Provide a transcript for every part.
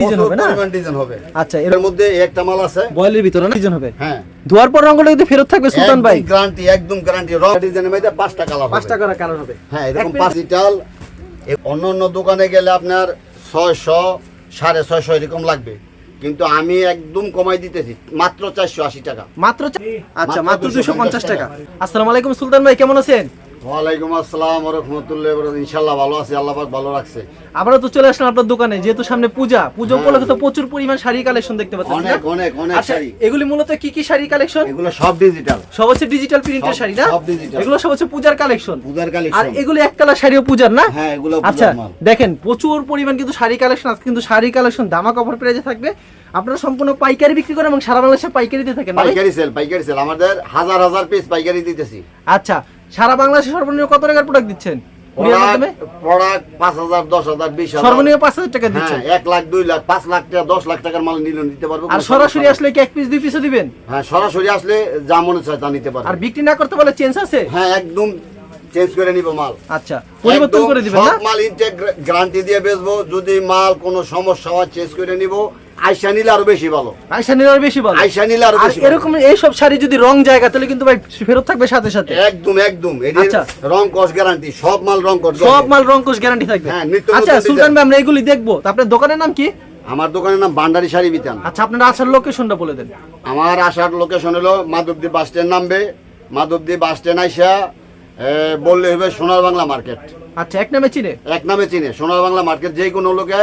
Design হবে না? Design হবে। আচ্ছা এর এর মধ্যে একটা মাল আছে। বয়েলের ভিতরে না ডিজাইন হবে? হ্যাঁ। ধোয়ার পর রঙগুলো যদি ফেরত থাকবে সুলতান ভাই? গ্যারান্টি একদম গ্যারান্টি রং ডিজাইনের মধ্যে পাঁচটা কালার হবে। পাঁচটা করা কালার হবে। হ্যাঁ এরকম পাঁচ ডিজিটাল অন্য অন্য দোকানে গেলে আপনার ছয়শো সাড়ে ছয়শো এরকম লাগবে। কিন্তু আমি একদম কমাই দিতেছি মাত্র চারশো আশি টাকা। মাত্র আচ্ছা মাত্র মাত্র দুশো পঞ্চাশ টাকা। আসসালামু আলাইকুম সুলতান ভাই কেমন আছেন? ওয়ালাইকুম আসসালাম রহমতুল্লাহ ইনশাল্লাহ ভালো আছি আল্লাহ পাক ভালো রাখছে। তো চলে আসলাম আপনার দোকানে যেহেতু সামনে পূজা পুজো হ্যাঁ। উপলক্ষে তো প্রচুর পরিমাণ শাড়ি কালেকশন দেখতে পাচ্ছেন না? অনেক অনেক অনেক আচ্ছা শাড়ি। এগুলি মূলত কি কি শাড়ি কালেকশন এগুলো সব ডিজিটাল সব হচ্ছে ডিজিটাল প্রিন্টের শাড়ি না? সব digital। এগুলো সব হচ্ছে পূজার কালেকশন পূজার আর কালেকশন এগুলি এক কালার শাড়িও পূজার না? হ্যাঁ এগুলো আচ্ছা দেখেন প্রচুর পরিমাণ কিন্তু শাড়ি কালেকশন আছে কিন্তু শাড়ি কালেকশন দামা কাপড় প্রাইজে থাকবে। আপনারা সম্পূর্ণ পাইকারি বিক্রি করেন এবং সারা বাংলাদেশে পাইকারি দিয়ে থাকেন পাইকারি সেল পাইকারি সেল আমাদের হাজার হাজার পিস পাইকারি দিতেছি। আচ্ছা সারা বাংলাদেশে সর্বনিম্ন কত টাকার প্রোডাক্ট দিচ্ছেন? প্রোডাক্ট পাঁচ হাজার দশ হাজার বিশ সর্বনিম্ন পাঁচ হাজার টাকা দিচ্ছেন? এক লাখ দুই লাখ পাঁচ লাখ টাকা দশ লাখ টাকার মাল নিলে নিতে পারব আর সরাসরি আসলে কি এক পিস দুই পিসও দিবেন? হ্যাঁ সরাসরি আসলে যা মনে চায় তা নিতে পারব। আর বিক্রি না করতে বলে চেঞ্জ আছে? হ্যাঁ একদম চেঞ্জ করে নিব মাল। আচ্ছা পরিবর্তন করে দিবেন না? মাল ইনটেক গ্যারান্টি দিয়ে বেচবো যদি মাল কোনো সমস্যা হয় চেঞ্জ করে নিব। আইসা নিলে আরও বেশি ভালো। আয়সা নিলে আরও বেশি ভালো। আইসা নিলে আরও বেশি। এরকম এইসব শাড়ি যদি রং জায়গা তাহলে কিন্তু ভাই ফেরত থাকবে সাথে সাথে। একদম একদম। আচ্ছা। রং কস গ্যারান্টি সব মাল রং কস সব মাল রং কোষ গ্যারান্টি থাকবে। হ্যাঁ, আচ্ছা সুলতান ভাই আমরা এগুলি দেখব। আপনার দোকানের নাম কি? আমার দোকানের নাম ভান্ডারি শাড়ি বিতান। আচ্ছা আপনার আসার লোকেশনটা বলে দেন। আমার আসার লোকেশন হলো মাধবদী বাস স্ট্যান্ড নামবে। মাধবদী বাস স্ট্যান্ড আইসা বললে হবে সোনার বাংলা মার্কেট। আচ্ছা এক নামে চিনে? এক নামে চিনে সোনার বাংলা মার্কেট যে কোনো লোকে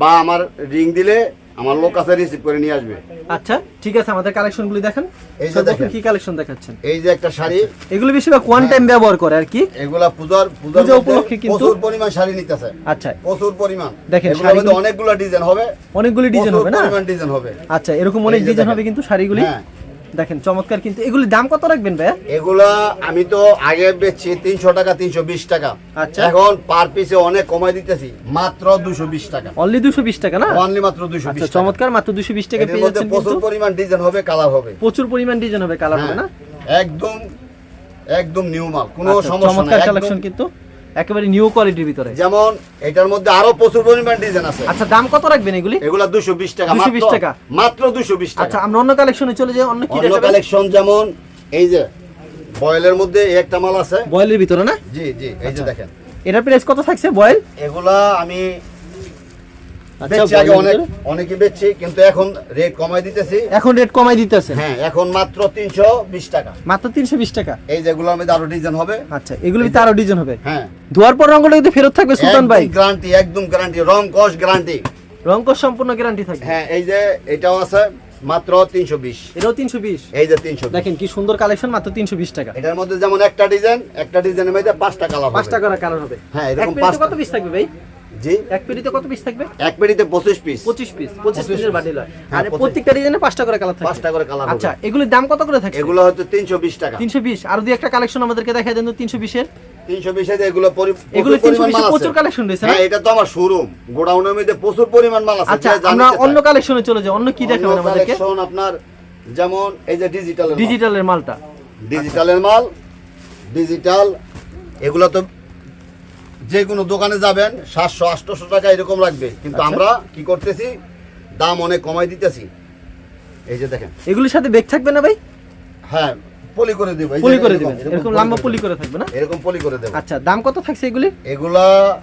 বা আমার রিং দিলে আমার লোক আছে রিসিভ করে নিয়ে আসবে। আচ্ছা ঠিক আছে আমাদের কালেকশন গুলি দেখেন। এই যে দেখেন। কি কালেকশন দেখাচ্ছেন? এই যে একটা শাড়ি। এগুলো বেশিরভাগ ওয়ান টাইম ব্যবহার করে আর কি। এগুলা পূজার পূজার পূজা উপলক্ষে কিন্তু- প্রচুর পরিমাণ শাড়ি নিতেছে। আচ্ছা। প্রচুর পরিমাণ। দেখেন, শাড়িগুলো- অনেকগুলো ডিজাইন হবে। অনেকগুলো ডিজাইন হবে না? পরিমাণ ডিজাইন হবে। আচ্ছা এরকম অনেক ডিজাইন হবে কিন্তু শাড়িগুলি। হ্যাঁ। দেখেন চমৎকার কিন্তু। এগুলি দাম কত রাখবেন ভাইয়া? এগুলা আমি তো আগে বেচছি তিনশো টাকা তিনশো বিশ টাকা। আচ্ছা। এখন পার পিসে অনেক কমাই দিতেছি মাত্র দুশো বিশ টাকা। অনলি দুশো বিশ টাকা না? অনলি মাত্র দুশো আচ্ছা বিশ চমৎকার মাত্র দুশো বিশ টাকা পেয়ে যাচ্ছেন প্রচুর পরিমাণ ডিজাইন হবে কালার হবে। প্রচুর পরিমাণ ডিজাইন হবে কালার হবে না? হ্যাঁ, একদম একদম নিউ মাল কোনো আচ্ছা, সমস্যা নাই। কালেকশন কিন্তু। একেবারে নিউ কোয়ালিটির ভিতরে। যেমন এটার মধ্যে আরও প্রচুর পরিমাণ ডিজাইন আছে। আচ্ছা দাম কত রাখবেন এগুলি? এগুলো দুশো বিশ টাকা 220 মাত্র- টাকা? মাত্র দুশো বিশ আচ্ছা টাকা আমরা অন্য কালেকশনে চলে যাই অন্য কি অন্য কালেকশন যেমন এই যে বয়েলের মধ্যে এই একটা মাল আছে। বয়েলের ভিতরে না? জি জি এই আচ্ছা। যে দেখেন। এটার প্রাইস কত থাকছে বয়েল? এগুলা আমি আচ্ছা বেচছি আগে অনেক অনেকে বেচছি কিন্তু এখন রেট কমাই দিতেছি। এখন রেট কমাই দিতেছে হ্যাঁ এখন মাত্র টাকা। মাত্র এই যেগুলোর মধ্যে আরও ডিজাইন হবে। আচ্ছা এগুলো ভিতরে আরও ডিজাইন হবে? হ্যাঁ। ধোয়ার পর রঙগুলো কিন্তু ফেরত থাকবে সুলতান ভাই। গ্যারান্টি একদম গ্যারান্টি রং কস গ্যারান্টি রঙ কোষ সম্পূর্ণ গ্যারান্টি থাকবে। হ্যাঁ এই যে এটাও আছে মাত্র এটাও এই যে দেখেন কি সুন্দর কালেকশন মাত্র তিনশো বিশ টাকা। এটার মধ্যে যেমন একটা ডিজাইন একটা ডিজাইনের মধ্যে পাঁচটা কালার পাঁচ টাকা কালার হবে। হ্যাঁ, এরকম পাঁচটা। কত পিস থাকবে ভাই? জি এক পেটিতে কত পিস থাকবে? এক পেটিতে পঁচিশ পিস পঁচিশ পিস পঁচিশ 25 পিসের বান্ডিল হয়। হ্যাঁ, আর প্রত্যেকটা ডিজাইনে পাঁচটা করে কালার পাঁচটা করে কালার আচ্ছা এগুলির দাম কত করে থাকছে? এগুলো তিনশো বিশ টাকা। তিনশো বিশ আর দুই একটা কালেকশন আমাদেরকে দেখা দেন তিনশো বিশের তিনশো বিশে এগুলো এগুলো প্রচুর 320 রয়েছে হ্যাঁ এটা তো আমার শোরুম গোডাউনের মধ্যে প্রচুর পরিমাণ মাল আছে। আচ্ছা যে আমরা অন্য কালেকশনে চলে যাই অন্য কি দেখাবেন আমাদেরকে? আপনার যেমন এই যে ডিজিটাল ডিজিটালের মালটা। ডিজিটালের মাল ডিজিটাল এগুলো তো যে কোনো দোকানে যাবেন সাতশো আটশোশো টাকা এরকম লাগবে। কিন্তু আচ্ছা। আমরা কি করতেছি? দাম অনেক কমাই দিতেছি। এই যে দেখেন। এগুলির সাথে বেগ থাকবে না ভাই? হ্যাঁ পলি করে দিব। পলি করে এরকম- এরকম লম্বা পলি করে থাকবে না? এরকম পলি করে দেবো। আচ্ছা দাম কত থাকছে এগুলি? এগুলা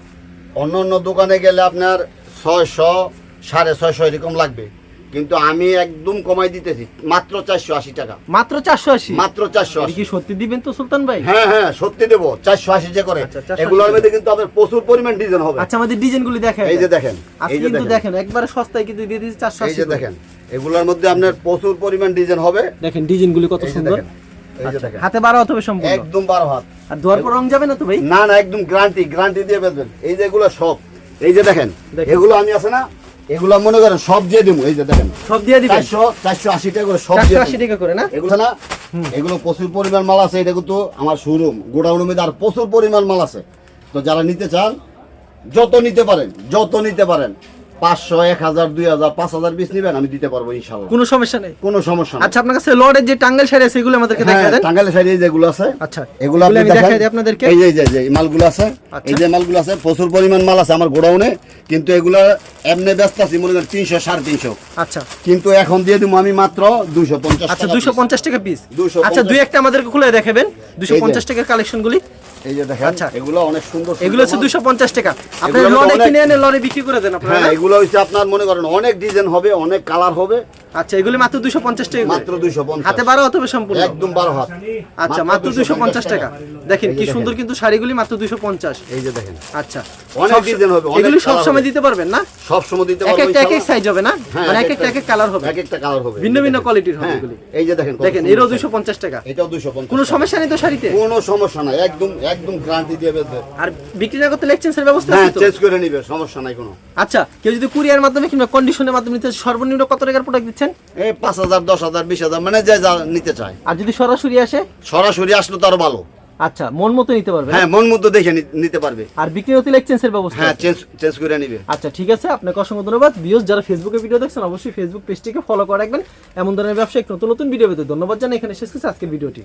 অন্য অন্য দোকানে গেলে আপনার ছয়শো সাড়ে ছয়শো এরকম লাগবে। কিন্তু আমি একদম কমাই দিতেছি। মাত্র চারশো আশি টাকা। মাত্র চারশো আশি? মাত্র চারশো কি সত্যি দিবেন তো সুলতান ভাই? হ্যাঁ হ্যাঁ সত্যি দেবো। চারশো আশি যে করে। আচ্ছা, 480 এগুলোর মধ্যে কিন্তু আপনার প্রচুর পরিমাণ ডিজাইন হবে। আচ্ছা আমাদের ডিজাইন গুলি দেখেন। এই যে দেখেন এই যে কিন্তু দেখেন। একবারে সস্তায় কিন্তু দিয়ে দিয়েছে চারশো এই যে দেখেন এগুলোর মধ্যে আপনার প্রচুর পরিমাণ ডিজাইন হবে। দেখেন ডিজাইন গুলি কত সুন্দর। আচ্ছা, হাতে বারো হতে হবে সম্পূর্ণ? একদম বারো হাত। আর ধোয়ার পর রং যাবে না তো ভাই? না না একদম গ্যারান্টি গ্যারান্টি দিয়ে বেচবেন এই যে এগুলো সব এই যে দেখেন দেখেন। এগুলো আমি আছে না এগুলো মনে করেন সব দিয়ে দিব এই যে দেখেন। সব দিয়ে দিবেন? চারশো চারশো আশি টাকা করে সব দিয়ে আশি। টাকা করে না? এগুলো না এগুলো প্রচুর পরিমাণ মাল আছে এটা কিন্তু আমার শোরুম গোডাউনে আর প্রচুর পরিমাণ মাল আছে। তো যারা নিতে চান যত নিতে পারেন যত নিতে পারেন। পাঁচশো এক হাজার দুই হাজার পাঁচ হাজার পিস নিবেন আমি দিতে পারব ইনশাল্লাহ। কোনো সমস্যা নেই। কোনো সমস্যা না আচ্ছা আপনার কাছে লর্ডের যে টাঙ্গাল শাড়ি আছে এগুলো আমাদেরকে হ্যাঁ দেখায় দেন। টাঙ্গাইলের সাইডে যেগুলো আছে আচ্ছা এগুলো আপনি দেখাই দিই আপনাদেরকে। এই যে যে মালগুলো আছে আচ্ছা। এই যে মালগুলো আছে প্রচুর পরিমাণ মাল আছে আমার গোডাউনে কিন্তু এগুলো এমনি ব্যস্ত আছি মনে করেন তিনশো সাড়ে তিনশো। আচ্ছা। কিন্তু এখন দিয়ে দিব আমি মাত্র দুশো পঞ্চাশ আচ্ছা দুশো পঞ্চাশ টাকা পিস 250 আচ্ছা দুই একটা আমাদেরকে খুলে দেখাবেন দুশো পঞ্চাশ টাকার কালেকশন গুলি। এই যে দেখেন আচ্ছা। এগুলো অনেক সুন্দর এগুলো হচ্ছে দুশো পঞ্চাশ টাকা। আপনি লড়ে কিনে এনে লড়ে বিক্রি করে দেন আপনারা হ্যাঁ এগুলো হচ্ছে আপনার মনে করেন অনেক ডিজাইন হবে অনেক কালার হবে। আচ্ছা এগুলি মাত্র দুশো পঞ্চাশ টাকা মাত্র দুশো পঞ্চাশ। হাতে বারো অথবা সম্পূর্ণ? একদম বারো হাত। আচ্ছা মাত্র দুশো পঞ্চাশ টাকা। দেখেন কি সুন্দর কিন্তু শাড়িগুলি মাত্র দুশো পঞ্চাশ। এই যে দেখেন। আচ্ছা। অনেক ডিজাইন হবে, অনেক এগুলি সব সময় দিতে পারবেন না? সব সময় দিতে এক একটা এক এক সাইজ হবে না? হ্যাঁ, মানে এক একটা এক এক কালার হবে। এক একটা কালার হবে ভিন্ন ভিন্ন কোয়ালিটির হবে হ্যাঁ, এগুলি। এই যে দেখেন দেখেন এরও শাড়ি। দুশো পঞ্চাশ টাকা। এটাও দুশো পঞ্চাশ কোনো সমস্যা নেই তো শাড়িতে? কোনো সমস্যা নাই একদম একদম গ্যারান্টি দিয়ে আর বিক্রি না করতে ব্যবস্থা আছে তো? চেঞ্জ করে নিবে সমস্যা নাই কোনো। আচ্ছা কেউ যদি কুরিয়ার মাধ্যমে কিংবা কন্ডিশনের মাধ্যমে নিতে সর্বনিম্ন কত টাকার প্রোডাক্ট দিচ্ছেন? এই পাঁচ হাজার দশ হাজার বিশ হাজার মানে যে যা নিতে চায়। আর যদি সরাসরি আসে? সরাসরি আসলে তো আরও ভালো। আচ্ছা মন মতো নিতে পারবে হ্যাঁ মন মতো দেখে নিতে পারবে। আর বিক্রি হতে লেকচেন্সের ব্যবস্থা হ্যাঁ চেঞ্জ চেঞ্জ করে নিবে। আচ্ছা ঠিক আছে আপনাকে অসংখ্য ধন্যবাদ। যারা ফেসবুকে ভিডিও দেখছেন অবশ্যই ফেসবুক পেজটিকে ফলো করে রাখবেন। এমন ধরনের ব্যবসায়িক নতুন নতুন ভিডিও পেতে ধন্যবাদ জানাই। এখানে শেষ করছি আজকের ভিডিওটি